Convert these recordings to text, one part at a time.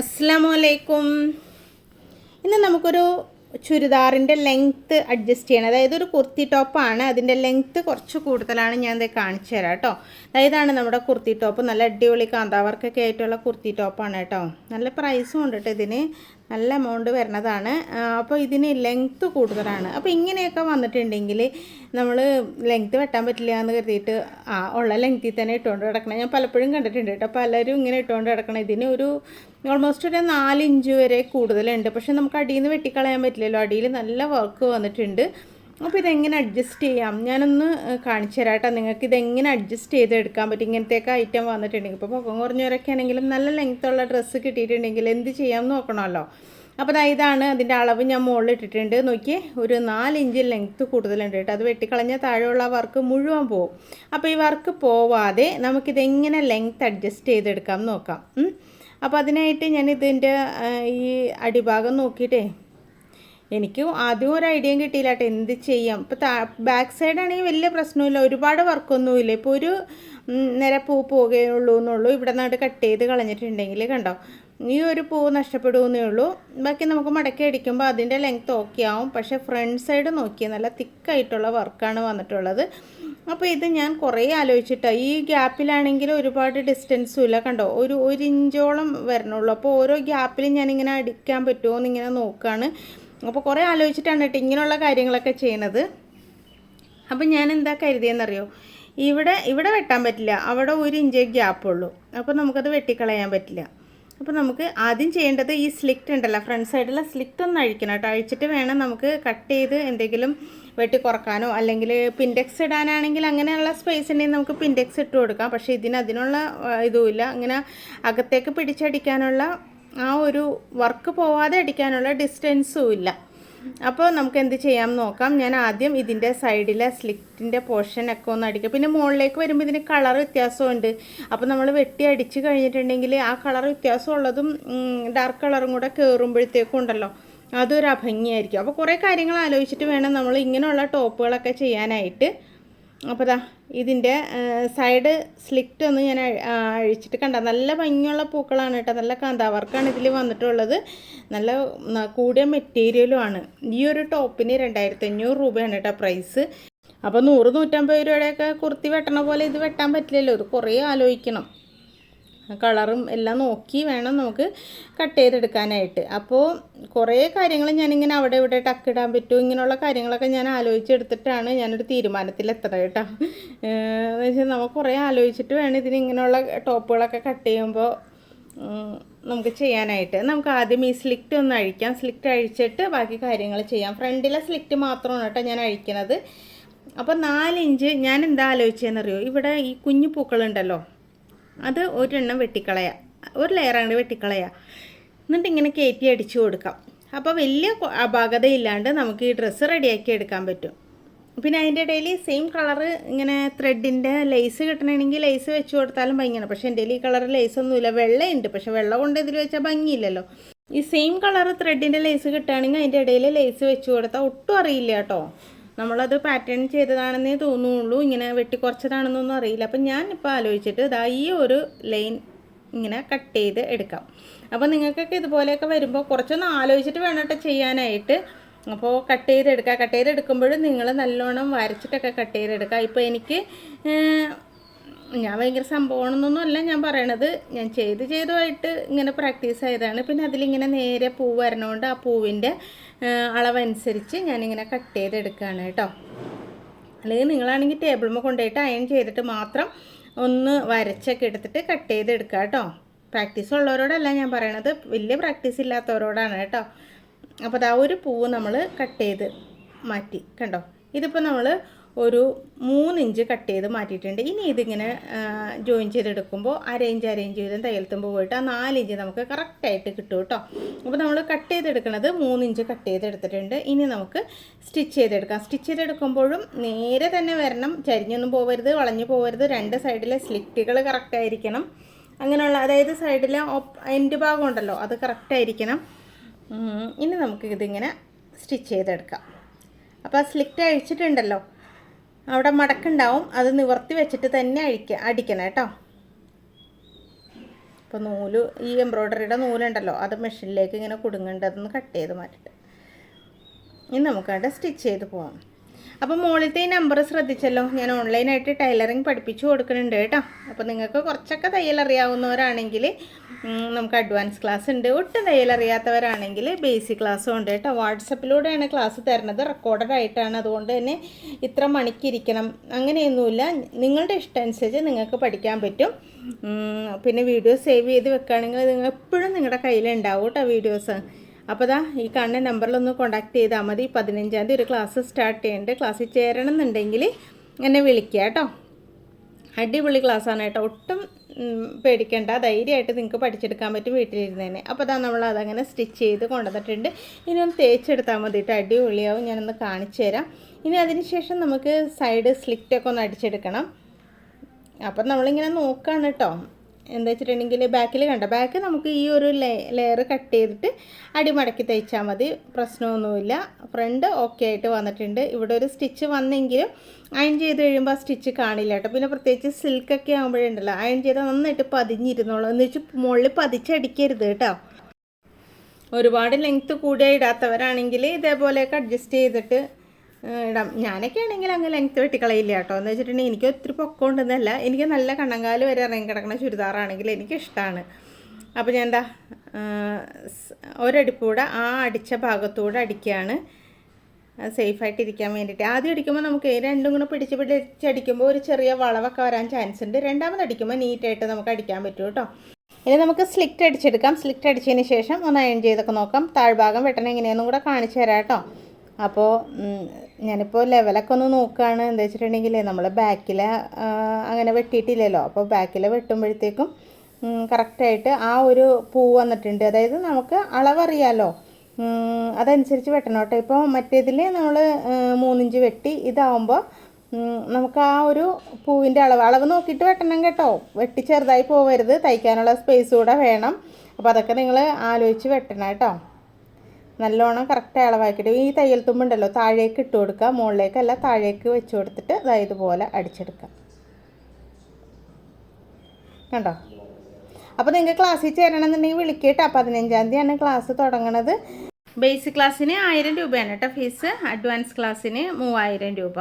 അസ്സാം വലൈക്കും ഇന്ന് നമുക്കൊരു ചുരിദാറിന്റെ ലെങ്ത്ത് അഡ്ജസ്റ്റ് ചെയ്യണം. അതായത് ഒരു കുർത്തി ടോപ്പാണ് അതിന്റെ ലെങ്ത്ത് കുറച്ച് കൂടുതലാണ് ഞാൻ ഇത് കാണിച്ചു തരാം കേട്ടോ. അതായതാണ് നമ്മുടെ കുർത്തി ടോപ്പ് നല്ല അടിപൊളി കാന്താവർക്കൊക്കെ ആയിട്ടുള്ള കുർത്തി ടോപ്പാണ് കേട്ടോ. നല്ല പ്രൈസും ഉണ്ട് കേട്ടോ ഇതിന്. നല്ല എമൗണ്ട് വരുന്നതാണ്. അപ്പോൾ ഇതിന് ലെങ്ത്ത് കൂടുതലാണ്. അപ്പോൾ ഇങ്ങനെയൊക്കെ വന്നിട്ടുണ്ടെങ്കിൽ നമ്മൾ ലെങ്ത്ത് വെട്ടാൻ പറ്റില്ല എന്ന് കരുതിയിട്ട് ആ ഉള്ള ലെങ്ത്തിൽ തന്നെ ഇട്ടുകൊണ്ട് കിടക്കണം ഞാൻ പലപ്പോഴും കണ്ടിട്ടുണ്ട് കേട്ടോ പലരും ഇങ്ങനെ ഇട്ടുകൊണ്ട് കിടക്കണം ഇതിന് ഒരു ഓൾമോസ്റ്റ് ഒരു നാലിഞ്ച് വരെ കൂടുതലുണ്ട്. പക്ഷേ നമുക്ക് അടിയിൽ നിന്ന് വെട്ടിക്കളയാൻ പറ്റില്ലല്ലോ. അടിയിൽ നല്ല വർക്ക് വന്നിട്ടുണ്ട്. അപ്പോൾ ഇതെങ്ങനെ അഡ്ജസ്റ്റ് ചെയ്യാം? ഞാനൊന്ന് കാണിച്ചു തരാം കേട്ടോ നിങ്ങൾക്ക് ഇതെങ്ങനെ അഡ്ജസ്റ്റ് ചെയ്തെടുക്കാൻ പറ്റും? ഇങ്ങനത്തെയൊക്കെ ഐറ്റം വന്നിട്ടുണ്ടെങ്കിൽ. ഇപ്പോൾ പൊക്കം കുറഞ്ഞവരൊക്കെ ആണെങ്കിലും നല്ല ലെങ്ത്തുള്ള ഡ്രസ്സ് കിട്ടിയിട്ടുണ്ടെങ്കിൽ എന്ത് ചെയ്യാം നോക്കണമല്ലോ. അപ്പോൾ ദാ ഇതാണ് അതിന്റെ അളവ് ഞാൻ മുകളിൽ ഇട്ടിട്ടുണ്ട് നോക്കിയേ ഒരു നാല് ഇഞ്ച് ലെങ്ത്ത് കൂടുതലുണ്ട് കേട്ടോ. അത് വെട്ടിക്കളഞ്ഞാൽ താഴെയുള്ള വർക്ക് മുഴുവൻ പോവും. അപ്പോൾ ഈ വർക്ക് പോവാതെ നമുക്കിതെങ്ങനെ ലെങ്ത്ത് അഡ്ജസ്റ്റ് ചെയ്തെടുക്കാം നോക്കാം. അപ്പോൾ അതിനായിട്ട് ഞാൻ ഇതിന്റെ ഈ അടിഭാഗം നോക്കിയിട്ടേ എനിക്ക് ആദ്യം ഒരു ഐഡിയയും കിട്ടിയില്ല കേട്ടോ എന്ത് ചെയ്യാം? ഇപ്പോൾ താ ബാക്ക് സൈഡ് ആണെങ്കിൽ വലിയ പ്രശ്നമില്ല. ഒരുപാട് വർക്കൊന്നുമില്ല ഇപ്പോൾ ഒരു നേരെ പൂ പോകുകയുള്ളൂ എന്നുള്ളൂ. ഇവിടെ നിന്നായിട്ട് കട്ട് ചെയ്ത് കളഞ്ഞിട്ടുണ്ടെങ്കിൽ കണ്ടോ? ഈ ഒരു പൂ നഷ്ടപ്പെടുമെന്നേ ഉള്ളൂ. ബാക്കി നമുക്ക് മടക്കി അടിക്കുമ്പോൾ അതിന്റെ ലെങ്ത് ഓക്കെ ആവും. പക്ഷേ ഫ്രണ്ട് സൈഡ് നോക്കി നല്ല തിക്കായിട്ടുള്ള വർക്കാണ് വന്നിട്ടുള്ളത്. അപ്പോൾ ഇത് ഞാൻ കുറേ ആലോചിച്ചിട്ടാണ് ഈ ഗ്യാപ്പിലാണെങ്കിൽ ഒരുപാട് ഡിസ്റ്റൻസും ഇല്ല. കണ്ടോ? ഒരു ഒരു ഇഞ്ചോളം വരണുള്ളൂ. അപ്പോൾ ഓരോ ഗ്യാപ്പിലും ഞാനിങ്ങനെ അടിക്കാൻ പറ്റുമോ എന്നിങ്ങനെ നോക്കുകയാണ് അപ്പോൾ കുറേ ആലോചിച്ചിട്ടാണ് കേട്ടോ ഇങ്ങനെയുള്ള കാര്യങ്ങളൊക്കെ ചെയ്യണത്. അപ്പം ഞാൻ എന്താ കരുതിയെന്നറിയോ? ഇവിടെ ഇവിടെ വെട്ടാൻ പറ്റില്ല. അവിടെ ഒരു ഇഞ്ചേ ഗ്യാപ്പുള്ളൂ. അപ്പോൾ നമുക്കത് വെട്ടിക്കളയാൻ പറ്റില്ല. അപ്പോൾ നമുക്ക് ആദ്യം ചെയ്യേണ്ടത് ഈ സ്ലിക്റ്റ് ഉണ്ടല്ലോ ഫ്രണ്ട് സൈഡിലെ സ്ലിക്റ്റ് ഒന്ന് അഴിക്കണം കേട്ടോ. അഴിച്ചിട്ട് വേണം നമുക്ക് കട്ട് ചെയ്ത് എന്തെങ്കിലും വെട്ടി കുറക്കാനോ അല്ലെങ്കിൽ പിൻഡെക്സ് ഇടാനാണെങ്കിൽ അങ്ങനെയുള്ള സ്പേസ് ഉണ്ടെങ്കിൽ നമുക്ക് പിൻഡെക്സ് ഇട്ട് കൊടുക്കാം. പക്ഷേ ഇതിന് അതിനുള്ള ഇതുമില്ല അങ്ങനെ അകത്തേക്ക് പിടിച്ചടിക്കാനുള്ള ആ ഒരു വർക്ക് പോവാതെ അടിക്കാനുള്ള ഡിസ്റ്റൻസും ഇല്ല. അപ്പോൾ നമുക്ക് എന്ത് ചെയ്യാം നോക്കാം. ഞാൻ ആദ്യം ഇതിന്റെ സൈഡിലെ സ്ലിറ്റിന്റെ പോർഷനൊക്കെ ഒന്ന് അടിക്കാം. പിന്നെ മുകളിലേക്ക് വരുമ്പോൾ ഇതിന് കളർ വ്യത്യാസമുണ്ട്. അപ്പോൾ നമ്മൾ വെട്ടി അടിച്ച് കഴിഞ്ഞിട്ടുണ്ടെങ്കിൽ ആ കളർ വ്യത്യാസമുള്ളതും ഡാർക്ക് കളറും കൂടെ കയറുമ്പോഴത്തേക്കും ഉണ്ടല്ലോ അതൊരു അഭംഗിയായിരിക്കും. അപ്പോൾ കുറേ കാര്യങ്ങൾ ആലോചിച്ചിട്ട് വേണം നമ്മൾ ഇങ്ങനെയുള്ള ടോപ്പുകളൊക്കെ ചെയ്യാനായിട്ട്. അപ്പോൾ ദാ ഇതിന്റെ സൈഡ് സ്ലിറ്റ് ഒന്ന് ഞാൻ അഴിച്ചിട്ട് കണ്ട. നല്ല ഭംഗിയുള്ള പൂക്കളാണ് കേട്ടോ. നല്ല കാന്താവർക്കാണ് ഇതിൽ വന്നിട്ടുള്ളത്. നല്ല കൂടിയ മെറ്റീരിയലും ആണ്. ഈ ഒരു ടോപ്പിന് രണ്ടായിരത്തി അഞ്ഞൂറ് രൂപയാണ് കേട്ടോ പ്രൈസ് അപ്പോൾ നൂറ് നൂറ്റമ്പത് രൂപയുടെയൊക്കെ കുർത്തി വെട്ടണ പോലെ ഇത് വെട്ടാൻ പറ്റില്ലല്ലോ. ഇത് കുറേ ആലോചിക്കണം. കളറും എല്ലാം നോക്കി വേണം നമുക്ക് കട്ട് ചെയ്തെടുക്കാനായിട്ട്. അപ്പോൾ കുറേ കാര്യങ്ങൾ ഞാനിങ്ങനെ അവിടെ ഇവിടെ ടക്കിടാൻ പറ്റും ഇങ്ങനെയുള്ള കാര്യങ്ങളൊക്കെ ഞാൻ ആലോചിച്ചെടുത്തിട്ടാണ് ഞാനൊരു തീരുമാനത്തിലെത്തണം കേട്ടോ. എന്ന് വെച്ചാൽ നമ്മൾ കുറേ ആലോചിച്ചിട്ട് വേണം ഇതിന് ഇങ്ങനെയുള്ള ടോപ്പുകളൊക്കെ കട്ട് ചെയ്യുമ്പോൾ നമുക്ക് ചെയ്യാനായിട്ട്. നമുക്ക് ആദ്യം ഈ സ്ലിക്റ്റ് ഒന്ന് അഴിക്കാം. സ്ലിക്റ്റ് അഴിച്ചിട്ട് ബാക്കി കാര്യങ്ങൾ ചെയ്യാം. ഫ്രണ്ടിലെ സ്ലിക്റ്റ് മാത്രമാണ് കേട്ടോ ഞാൻ അഴിക്കണത്. അപ്പോൾ നാലിഞ്ച് ഞാൻ എന്താ ആലോചിച്ചതെന്നറിയോ ഇവിടെ ഈ കുഞ്ഞു പൂക്കളുണ്ടല്ലോ. അത് ഒരെണ്ണം വെട്ടിക്കളയാം. ഒരു ലെയർ അങ്ങോട്ട് വെട്ടിക്കളയാം. എന്നിട്ട് ഇങ്ങനെ കയറ്റി അടിച്ചു കൊടുക്കാം. അപ്പോൾ വലിയ അപാകതയില്ലാണ്ട് നമുക്ക് ഈ ഡ്രസ്സ് റെഡിയാക്കി എടുക്കാൻ പറ്റും. പിന്നെ അതിന്റെ ഇടയിൽ സെയിം കളറ് ഇങ്ങനെ ത്രെഡിന്റെ ലേസ് കിട്ടണമെങ്കിൽ ലേസ് വെച്ച് കൊടുത്താലും ഭംഗിയാണ്. പക്ഷേ എന്റെ ഈ കളർ ലേസ് ഒന്നുമില്ല. വെള്ളയുണ്ട്. പക്ഷേ വെള്ള കൊണ്ട് ഇതിൽ വെച്ചാൽ ഭംഗിയില്ലല്ലോ. ഈ സെയിം കളർ ത്രെഡിന്റെ ലേസ് കിട്ടുകയാണെങ്കിൽ അതിന്റെ ഇടയിൽ ലേസ് വെച്ച് കൊടുത്താൽ ഒട്ടും അറിയില്ല കേട്ടോ. നമ്മളത് പാറ്റേൺ ചെയ്തതാണെന്നേ തോന്നുള്ളൂ. ഇങ്ങനെ വെട്ടിക്കുറച്ചതാണെന്നൊന്നും അറിയില്ല. അപ്പം ഞാൻ ഇപ്പോൾ ആലോചിച്ചിട്ട് ഇതാ ഈ ഒരു ലൈൻ ഇങ്ങനെ കട്ട് ചെയ്ത് എടുക്കാം. അപ്പോൾ നിങ്ങൾക്കൊക്കെ ഇതുപോലെയൊക്കെ വരുമ്പോൾ കുറച്ചൊന്ന് ആലോചിച്ചിട്ട് വേണം കേട്ടോ ചെയ്യാനായിട്ട്. അപ്പോൾ കട്ട് ചെയ്തെടുക്കുക കട്ട് ചെയ്തെടുക്കുമ്പോഴും നിങ്ങൾ നല്ലോണം വരച്ചിട്ടൊക്കെ കട്ട് ചെയ്തെടുക്കുക ഇപ്പോൾ എനിക്ക് ഞാൻ ഭയങ്കര സംഭവമാണെന്നൊന്നും അല്ല ഞാൻ പറയണത്. ഞാൻ ചെയ്ത് ചെയ്തുമായിട്ട് ഇങ്ങനെ പ്രാക്ടീസ് ആയതാണ്. പിന്നെ അതിലിങ്ങനെ നേരെ പൂ വരണോണ്ട് ആ പൂവിന്റെ അളവനുസരിച്ച് ഞാനിങ്ങനെ കട്ട് ചെയ്തെടുക്കുകയാണ് കേട്ടോ. അല്ലെങ്കിൽ നിങ്ങളാണെങ്കിൽ ടേബിളിൽ കൊണ്ടുപോയിട്ട് അയൺ ചെയ്തിട്ട് മാത്രം ഒന്ന് വരച്ചൊക്കെ എടുത്തിട്ട് കട്ട് ചെയ്തെടുക്കുക കേട്ടോ. പ്രാക്ടീസ് ഉള്ളവരോടല്ല ഞാൻ പറയണത്. വലിയ പ്രാക്ടീസ് ഇല്ലാത്തവരോടാണ് കേട്ടോ. അപ്പോൾ അതാ ഒരു പൂവ് നമ്മൾ കട്ട് ചെയ്ത് മാറ്റി. കണ്ടോ? ഇതിപ്പോൾ നമ്മൾ ഒരു മൂന്നിഞ്ച് കട്ട് ചെയ്ത് മാറ്റിയിട്ടുണ്ട്. ഇനി ഇതിങ്ങനെ ജോയിൻ ചെയ്തെടുക്കുമ്പോൾ അരയിഞ്ച് അരയിഞ്ച് വീതം തയ്യൽത്തുമ്പ് പോയിട്ട് ആ നാലിഞ്ച് നമുക്ക് കറക്റ്റായിട്ട് കിട്ടും കേട്ടോ. അപ്പോൾ നമ്മൾ കട്ട് ചെയ്തെടുക്കുന്നത് മൂന്നിഞ്ച് കട്ട് ചെയ്തെടുത്തിട്ടുണ്ട്. ഇനി നമുക്ക് സ്റ്റിച്ച് ചെയ്തെടുക്കാം. സ്റ്റിച്ച് ചെയ്തെടുക്കുമ്പോഴും നേരെ തന്നെ വരണം. ചരിഞ്ഞൊന്നും പോകരുത് വളഞ്ഞു പോകരുത് രണ്ട് സൈഡിലെ സ്ലിറ്റുകൾ കറക്റ്റായിരിക്കണം അങ്ങനെയുള്ള അതായത് സൈഡിലെ എൻഡ് ഭാഗം ഉണ്ടല്ലോ അത് കറക്റ്റായിരിക്കണം ഇനി നമുക്ക് ഇതിങ്ങനെ സ്റ്റിച്ച് ചെയ്തെടുക്കാം. അപ്പോൾ സ്ലിറ്റ് അഴിച്ചിട്ടുണ്ടല്ലോ. അവിടെ മടക്കുണ്ടാവും. അത് നിവർത്തി വെച്ചിട്ട് തന്നെ അഴിക്ക അടിക്കണം കേട്ടോ. അപ്പോൾ നൂൽ ഈ എംബ്രോയ്ഡറിയുടെ നൂലുണ്ടല്ലോ അത് മെഷീനിലേക്ക് ഇങ്ങനെ കുടുങ്ങേണ്ടത് അതൊന്ന് കട്ട് ചെയ്ത് മാറ്റിട്ട് ഇനി നമുക്കവിടെ സ്റ്റിച്ച് ചെയ്ത് പോവാം. അപ്പോൾ മുകളിലത്തെ നമ്പർ ശ്രദ്ധിച്ചല്ലോ ഞാൻ ഓൺലൈനായിട്ട് ടൈലറിങ് പഠിപ്പിച്ചു കൊടുക്കുന്നുണ്ട് കേട്ടോ. അപ്പോൾ നിങ്ങൾക്ക് കുറച്ചൊക്കെ തയ്യൽ അറിയാവുന്നവരാണെങ്കിൽ നമുക്ക് അഡ്വാൻസ് ക്ലാസ് ഉണ്ട്. ഒട്ടും തയ്യൽ അറിയാത്തവരാണെങ്കിൽ ബേസിക് ക്ലാസ്സും ഉണ്ട് കേട്ടോ. വാട്സപ്പിലൂടെയാണ് ക്ലാസ് തരുന്നത്. റെക്കോർഡഡ് ആയിട്ടാണ്. അതുകൊണ്ട് തന്നെ ഇത്ര മണിക്കിരിക്കണം അങ്ങനെയൊന്നുമില്ല. നിങ്ങളുടെ ഇഷ്ടം അനുസരിച്ച് നിങ്ങൾക്ക് പഠിക്കാൻ പറ്റും. പിന്നെ വീഡിയോ സേവ് ചെയ്ത് വെക്കുകയാണെങ്കിൽ നിങ്ങൾ എപ്പോഴും നിങ്ങളുടെ കയ്യിലുണ്ടാവും കേട്ടോ വീഡിയോസ് അപ്പോൾ ദാ ഈ കാണുന്ന നമ്പറിലൊന്ന് കോൺടാക്ട് ചെയ്താൽ മതി. പതിനഞ്ചാം തീയതി ഒരു ക്ലാസ് സ്റ്റാർട്ട് ചെയ്യുന്നുണ്ട്. ക്ലാസ്സിൽ ചേരണം എന്നുണ്ടെങ്കിൽ എന്നെ വിളിക്കുക കേട്ടോ. അടിപൊളി ക്ലാസ്സാണ് കേട്ടോ. ഒട്ടും പേടിക്കേണ്ട. ധൈര്യമായിട്ട് നിങ്ങൾക്ക് പഠിച്ചെടുക്കാൻ പറ്റും വീട്ടിലിരുന്നേനെ. അപ്പോൾ അതാ നമ്മൾ അതങ്ങനെ സ്റ്റിച്ച് ചെയ്ത് കൊണ്ടുവന്നിട്ടുണ്ട്. ഇനി ഒന്ന് തേച്ചെടുത്താൽ മതി കേട്ടോ. അടിപൊളിയാവും. ഞാനൊന്ന് കാണിച്ചു തരാം. ഇനി അതിന് ശേഷം നമുക്ക് സൈഡ് സ്ലിറ്റൊക്കെ ഒന്ന് അടിച്ചെടുക്കണം. അപ്പം നമ്മളിങ്ങനെ നോക്കുകയാണ് കേട്ടോ. എന്താ വെച്ചിട്ടുണ്ടെങ്കിൽ ബാക്കിൽ കണ്ട. ബാക്ക് നമുക്ക് ഈ ഒരു ലെയർ കട്ട് ചെയ്തിട്ട് അടിമടക്കി തയ്ച്ചാൽ മതി. പ്രശ്നമൊന്നുമില്ല. ഫ്രണ്ട് ഓക്കെ ആയിട്ട് വന്നിട്ടുണ്ട്. ഇവിടെ ഒരു സ്റ്റിച്ച് വന്നെങ്കിലും അയൺ ചെയ്ത് കഴിയുമ്പോൾ ആ സ്റ്റിച്ച് കാണില്ല കേട്ടോ. പിന്നെ പ്രത്യേകിച്ച് സിൽക്കൊക്കെ ആകുമ്പോഴുണ്ടല്ലോ അയൺ ചെയ്താൽ നന്നായിട്ട് പതിഞ്ഞിരുന്നോളൂ. എന്ന് വെച്ച് മുകളിൽ പതിച്ചടിക്കരുത് കേട്ടോ. ഒരുപാട് ലെങ്ത്ത് കൂടിയ ഇടാത്തവരാണെങ്കിൽ ഇതേപോലെയൊക്കെ അഡ്ജസ്റ്റ് ചെയ്തിട്ട് ഇടാം. ഞാനൊക്കെ ആണെങ്കിൽ അങ്ങ് ലെങ്ത്ത് വെട്ടിക്കളയില്ല കേട്ടോ. എന്ന് വെച്ചിട്ടുണ്ടെങ്കിൽ എനിക്ക് ഒത്തിരി പൊക്കം ഉണ്ടെന്നല്ല എനിക്ക് നല്ല കണ്ണങ്കാൽ വരെ ഇറങ്ങി കിടക്കുന്ന ചുരിദാറാണെങ്കിൽ എനിക്കിഷ്ടമാണ് അപ്പോൾ ഞാൻ എന്താ ഒരടിപ്പൂടെ ആ അടിച്ച ഭാഗത്തൂടെ അടിക്കുകയാണ് സേഫായിട്ട് ഇരിക്കാൻ വേണ്ടിയിട്ട്. ആദ്യം അടിക്കുമ്പോൾ നമുക്ക് രണ്ടും കൂടെ പിടിച്ച് പിടിച്ചടിക്കുമ്പോൾ ഒരു ചെറിയ വളവൊക്കെ വരാൻ ചാൻസ് ഉണ്ട്. രണ്ടാമത് അടിക്കുമ്പോൾ നീറ്റായിട്ട് നമുക്ക് അടിക്കാൻ പറ്റും കേട്ടോ. ഇനി നമുക്ക് സ്ലിക്റ്റ് അടിച്ചെടുക്കാം. സ്ലിക്റ്റ് അടിച്ചതിന് ശേഷം ഒന്ന് അയൺ ചെയ്തൊക്കെ നോക്കാം. താഴ്ഭാഗം വെട്ടണം എങ്ങനെയാണെന്നും കൂടെ കാണിച്ചു തരാം കേട്ടോ. അപ്പോൾ ഞാനിപ്പോൾ ലെവലൊക്കെ ഒന്ന് നോക്കുകയാണ് എന്താ വെച്ചിട്ടുണ്ടെങ്കിൽ നമ്മൾ ബാക്കിൽ അങ്ങനെ വെട്ടിയിട്ടില്ലല്ലോ. അപ്പോൾ ബാക്കിൽ വെട്ടുമ്പോഴത്തേക്കും കറക്റ്റായിട്ട് ആ ഒരു പൂ വന്നിട്ടുണ്ട്. അതായത് നമുക്ക് അളവറിയാലോ. അതനുസരിച്ച് വെട്ടണം കേട്ടോ. ഇപ്പോൾ മറ്റേതിൽ നമ്മൾ മൂന്നിഞ്ച് വെട്ടി ഇതാവുമ്പോൾ നമുക്ക് ആ ഒരു പൂവിന്റെ അളവ് അളവ് നോക്കിയിട്ട് വെട്ടണം കേട്ടോ. വെട്ടി ചെറുതായി പോവരുത്. തയ്ക്കാനുള്ള സ്പേസ് കൂടെ വേണം. അപ്പോൾ അതൊക്കെ നിങ്ങൾ ആലോചിച്ച് വെട്ടണം കേട്ടോ. നല്ലോണം കറക്റ്റ് അളവാക്കിയിട്ട്. ഈ തയ്യൽ തുമ്പുണ്ടല്ലോ താഴേക്ക് ഇട്ട് കൊടുക്കുക. മുകളിലേക്കല്ല താഴേക്ക് വെച്ച് കൊടുത്തിട്ട് അതായത് അടിച്ചെടുക്കുക. കണ്ടോ? അപ്പോൾ നിങ്ങൾക്ക് ക്ലാസ്സിൽ ചേരണമെന്നുണ്ടെങ്കിൽ വിളിക്കട്ടോ പതിനഞ്ചാം തീയതിയാണ് ക്ലാസ് തുടങ്ങണത്. ബേസിക് ക്ലാസ്സിന് ആയിരം രൂപയാണ് കേട്ടോ ഫീസ് അഡ്വാൻസ് ക്ലാസ്സിന് മൂവായിരം രൂപ.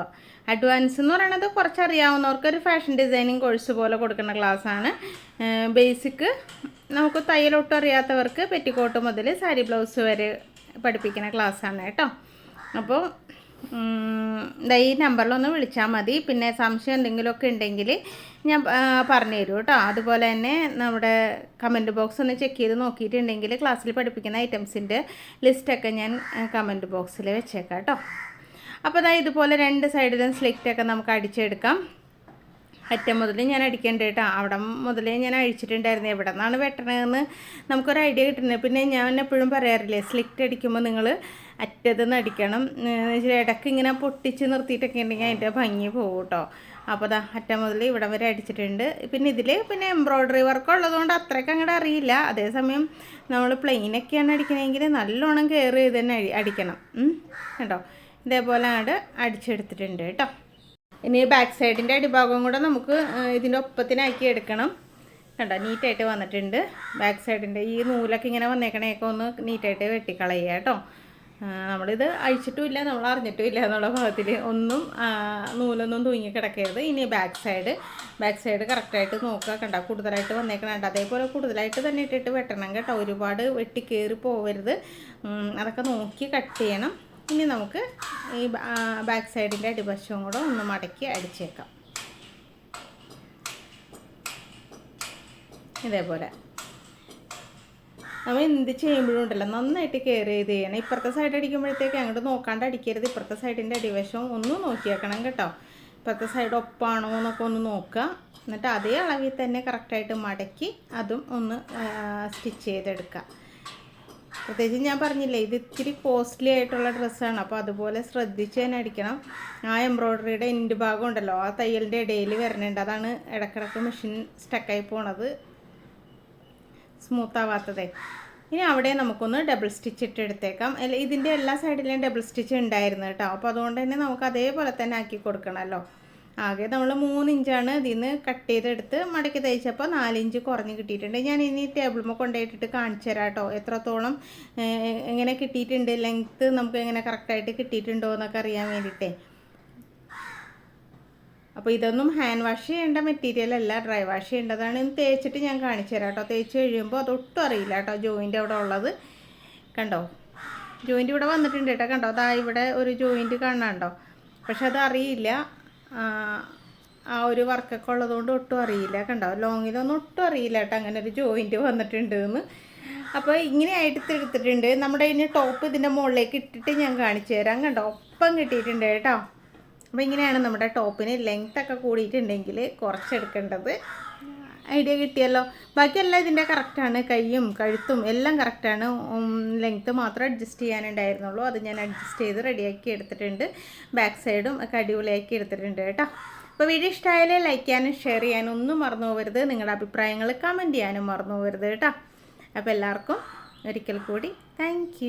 അഡ്വാൻസ് എന്ന് പറയുന്നത് കുറച്ച് അറിയാവുന്നവർക്ക് ഒരു ഫാഷൻ ഡിസൈനിങ് കോഴ്സ് പോലെ കൊടുക്കുന്ന ക്ലാസ്സാണ് ബേസിക് നമുക്ക് തയ്യലൊട്ടും അറിയാത്തവർക്ക് പെറ്റിക്കോട്ട് മുതൽ സാരി ബ്ലൗസ് വരെ പഠിപ്പിക്കുന്ന ക്ലാസ്സാണ് കേട്ടോ. അപ്പോൾ ഈ നമ്പറിലൊന്ന് വിളിച്ചാൽ മതി. പിന്നെ സംശയം എന്തെങ്കിലുമൊക്കെ ഉണ്ടെങ്കിൽ ഞാൻ പറഞ്ഞു തരും കേട്ടോ. അതുപോലെ തന്നെ നമ്മുടെ കമന്റ് ബോക്സ് ഒന്ന് ചെക്ക് ചെയ്ത് നോക്കിയിട്ടുണ്ടെങ്കിൽ ക്ലാസ്സിൽ പഠിപ്പിക്കുന്ന ഐറ്റംസിന്റെ ലിസ്റ്റൊക്കെ ഞാൻ കമന്റ് ബോക്സിൽ വെച്ചേക്കാം കേട്ടോ. അപ്പോൾ അതാ ഇതുപോലെ രണ്ട് സൈഡിലും സ്ലിക്റ്റൊക്കെ നമുക്ക് അടിച്ചെടുക്കാം. അറ്റം മുതൽ ഞാൻ അടിക്കേണ്ട കേട്ടോ അവിടെ മുതലേ ഞാൻ അഴിച്ചിട്ടുണ്ടായിരുന്നു. എവിടെ നിന്നാണ് വെട്ടണതെന്ന് നമുക്കൊരു ഐഡിയ കിട്ടുന്നത് പിന്നെ ഞാൻ എപ്പോഴും പറയാറില്ലേ സ്ലിറ്റ് അടിക്കുമ്പോൾ നിങ്ങൾ അറ്റത്ത് നിന്ന് അടിക്കണം ഇടയ്ക്ക് ഇങ്ങനെ പൊട്ടിച്ച് നിർത്തിയിട്ടൊക്കെ ഉണ്ടെങ്കിൽ അതിന്റെ ഭംഗി പോകും കേട്ടോ അപ്പോൾ ദാ അറ്റം മുതൽ ഇവിടെ വരെ അടിച്ചിട്ടുണ്ട്. പിന്നെ ഇതിൽ പിന്നെ എംബ്രോയ്ഡറി വർക്ക് ഉള്ളതുകൊണ്ട് അത്രയ്ക്ക് അങ്ങോട്ട് അറിയില്ല. അതേസമയം നമ്മൾ പ്ലെയിനൊക്കെയാണ് അടിക്കണമെങ്കിൽ നല്ലോണം കെയർ ചെയ്ത് തന്നെ അടിക്കണം. കേട്ടോ ഇതേപോലെ അങ്ങോട്ട് അടിച്ചെടുത്തിട്ടുണ്ട് കേട്ടോ ഇനി ബാക്ക് സൈഡിന്റെ അടിഭാഗം കൂടെ നമുക്ക് ഇതിന്റെ ഒപ്പത്തിനാക്കി എടുക്കണം. കണ്ട നീറ്റായിട്ട് വന്നിട്ടുണ്ട്. ബാക്ക് സൈഡിന്റെ ഈ നൂലൊക്കെ ഇങ്ങനെ വന്നേക്കണേക്കെ ഒന്ന് നീറ്റായിട്ട് വെട്ടിക്കളയുക കേട്ടോ. നമ്മളിത് അഴിച്ചിട്ടുമില്ല നമ്മൾ അറിഞ്ഞിട്ടുമില്ല എന്നുള്ള ഭാഗത്തിൽ ഒന്നും നൂലൊന്നും തൂങ്ങി കിടക്കരുത്. ഇനി ബാക്ക് സൈഡ് ബാക്ക് സൈഡ് കറക്റ്റായിട്ട് നോക്കുക. കണ്ട കൂടുതലായിട്ട് വന്നേക്കണം അതേപോലെ കൂടുതലായിട്ട് തന്നെ ഇട്ടിട്ട് വെട്ടണം കേട്ടോ. ഒരുപാട് വെട്ടി കയറി പോവരുത് അതൊക്കെ നോക്കി കട്ട് ചെയ്യണം. ഇനി നമുക്ക് ഈ ബാക്ക് സൈഡിന്റെ അടിവശവും കൂടെ ഒന്ന് മടക്കി അടിച്ചേക്കാം. ഇതേപോലെ. നമ്മൾ എന്ത് ചെയ്യുമ്പോഴും ഉണ്ടല്ലോ നന്നായിട്ട് കെയർ ചെയ്ത് ചെയ്യണം. ഇപ്പുറത്തെ സൈഡ് അടിക്കുമ്പോഴത്തേക്ക് അങ്ങോട്ട് നോക്കാണ്ട് അടിക്കരുത്. ഇപ്പുറത്തെ സൈഡിന്റെ അടിവശം ഒന്ന് നോക്കിയേക്കണം കേട്ടോ. ഇപ്പുറത്തെ സൈഡ് ഒപ്പാണോ എന്നൊക്കെ ഒന്ന് നോക്കുക. എന്നിട്ട് അതേ അളവിൽ തന്നെ കറക്റ്റായിട്ട് മടക്കി അതും ഒന്ന് സ്റ്റിച്ച് ചെയ്തെടുക്കുക. പ്രത്യേകിച്ച് ഞാൻ പറഞ്ഞില്ലേ ഇത് ഇത്തിരി കോസ്റ്റ്ലി ആയിട്ടുള്ള ഡ്രസ്സാണ് അപ്പോൾ അതുപോലെ ശ്രദ്ധിച്ച് തന്നെ അടിക്കണം. ആ എംബ്രോയ്ഡറിയുടെ എൻഡ് ഭാഗം ഉണ്ടല്ലോ ആ തയ്യലിന്റെ ഇടയിൽ വരണുണ്ട്. അതാണ് ഇടക്കിടക്ക് മെഷീൻ സ്റ്റക്കായി പോണത്. സ്മൂത്ത് ആവാത്തതേ. ഇനി അവിടെ നമുക്കൊന്ന് ഡബിൾ സ്റ്റിച്ച് ഇട്ട് എടുത്തേക്കാം. ഇതിന്റെ എല്ലാ സൈഡിലും ഡബിൾ സ്റ്റിച്ച് ഉണ്ടായിരുന്നു കേട്ടോ. അപ്പോൾ അതുകൊണ്ട് തന്നെ നമുക്ക് അതേപോലെ തന്നെ ആക്കി കൊടുക്കണമല്ലോ. ആകെ നമ്മൾ മൂന്ന് ഇഞ്ചാണ് ഇതിൽ നിന്ന് കട്ട് ചെയ്തെടുത്ത് മടക്കി തയ്ച്ചപ്പോൾ നാലിഞ്ച് കുറഞ്ഞ് കിട്ടിയിട്ടുണ്ട്. ഞാൻ ഇനി ടേബിൾമ കൊണ്ടുപോയിട്ടിട്ട് കാണിച്ചു തരാം കേട്ടോ എത്രത്തോളം എങ്ങനെ കിട്ടിയിട്ടുണ്ട് ലെങ്ത്ത് നമുക്ക് എങ്ങനെ കറക്റ്റായിട്ട് കിട്ടിയിട്ടുണ്ടോ എന്നൊക്കെ അറിയാൻ വേണ്ടിയിട്ടേ അപ്പോൾ ഇതൊന്നും ഹാൻഡ് വാഷ് ചെയ്യേണ്ട മെറ്റീരിയൽ അല്ല ഡ്രൈ വാഷ് ചെയ്യേണ്ടതാണ്. തേച്ചിട്ട് ഞാൻ കാണിച്ചു തരാം കേട്ടോ തേച്ച് കഴിയുമ്പോൾ അതൊട്ടും അറിയില്ല കേട്ടോ ജോയിന്റ് അവിടെ ഉള്ളത്. കണ്ടോ? ജോയിന്റ് ഇവിടെ വന്നിട്ടുണ്ട് കേട്ടോ കണ്ടോ? അതാ ഇവിടെ ഒരു ജോയിന്റ് കാണാണ്ടോ പക്ഷെ അത് അറിയില്ല. ആ, ഒരു വർക്കൊക്കെ ഉള്ളതുകൊണ്ട് ഒട്ടും അറിയില്ല. കണ്ടോ? ലോങ്ങിലൊന്നും ഒട്ടും അറിയില്ല കേട്ടോ. അങ്ങനെ ഒരു ജോയിന്റ് വന്നിട്ടുണ്ട് എന്ന് അപ്പോൾ ഇങ്ങനെ ആയിട്ട് എടുത്തിട്ടുണ്ട്. നമ്മുടെ ഇനി ടോപ്പ് ഇതിന്റെ മുകളിലേക്ക് ഇട്ടിട്ട് ഞാൻ കാണിച്ചു തരാം. കണ്ടോ? ഒപ്പം കിട്ടിയിട്ടുണ്ട് കേട്ടോ. അപ്പോൾ ഇങ്ങനെയാണ് നമ്മുടെ ടോപ്പിന് ലെങ്ത്തൊക്കെ കൂടിയിട്ടുണ്ടെങ്കിൽ കുറച്ചെടുക്കേണ്ടത്. ഐഡിയ കിട്ടിയല്ലോ. ബാക്കിയെല്ലാം ഇതിന്റെ കറക്റ്റാണ് കൈയും കഴുത്തും എല്ലാം കറക്റ്റാണ് ലെങ്ത്ത് മാത്രം അഡ്ജസ്റ്റ് ചെയ്യാനുണ്ടായിരുന്നുള്ളൂ. അത് ഞാൻ അഡ്ജസ്റ്റ് ചെയ്ത് റെഡിയാക്കി എടുത്തിട്ടുണ്ട്. ബാക്ക് സൈഡും ഒക്കെ അടിപൊളിയാക്കി എടുത്തിട്ടുണ്ട് കേട്ടോ. അപ്പോൾ വീഡിയോ ഇഷ്ടമായാലേ ലൈക്ക് ചെയ്യാനും ഷെയർ ചെയ്യാനും ഒന്നും മറന്നു പോകരുത്. നിങ്ങളുടെ അഭിപ്രായങ്ങൾ കമന്റ് ചെയ്യാനും മറന്നു പോകരുത് കേട്ടോ. അപ്പോൾ എല്ലാവർക്കും ഒരിക്കൽ കൂടി താങ്ക്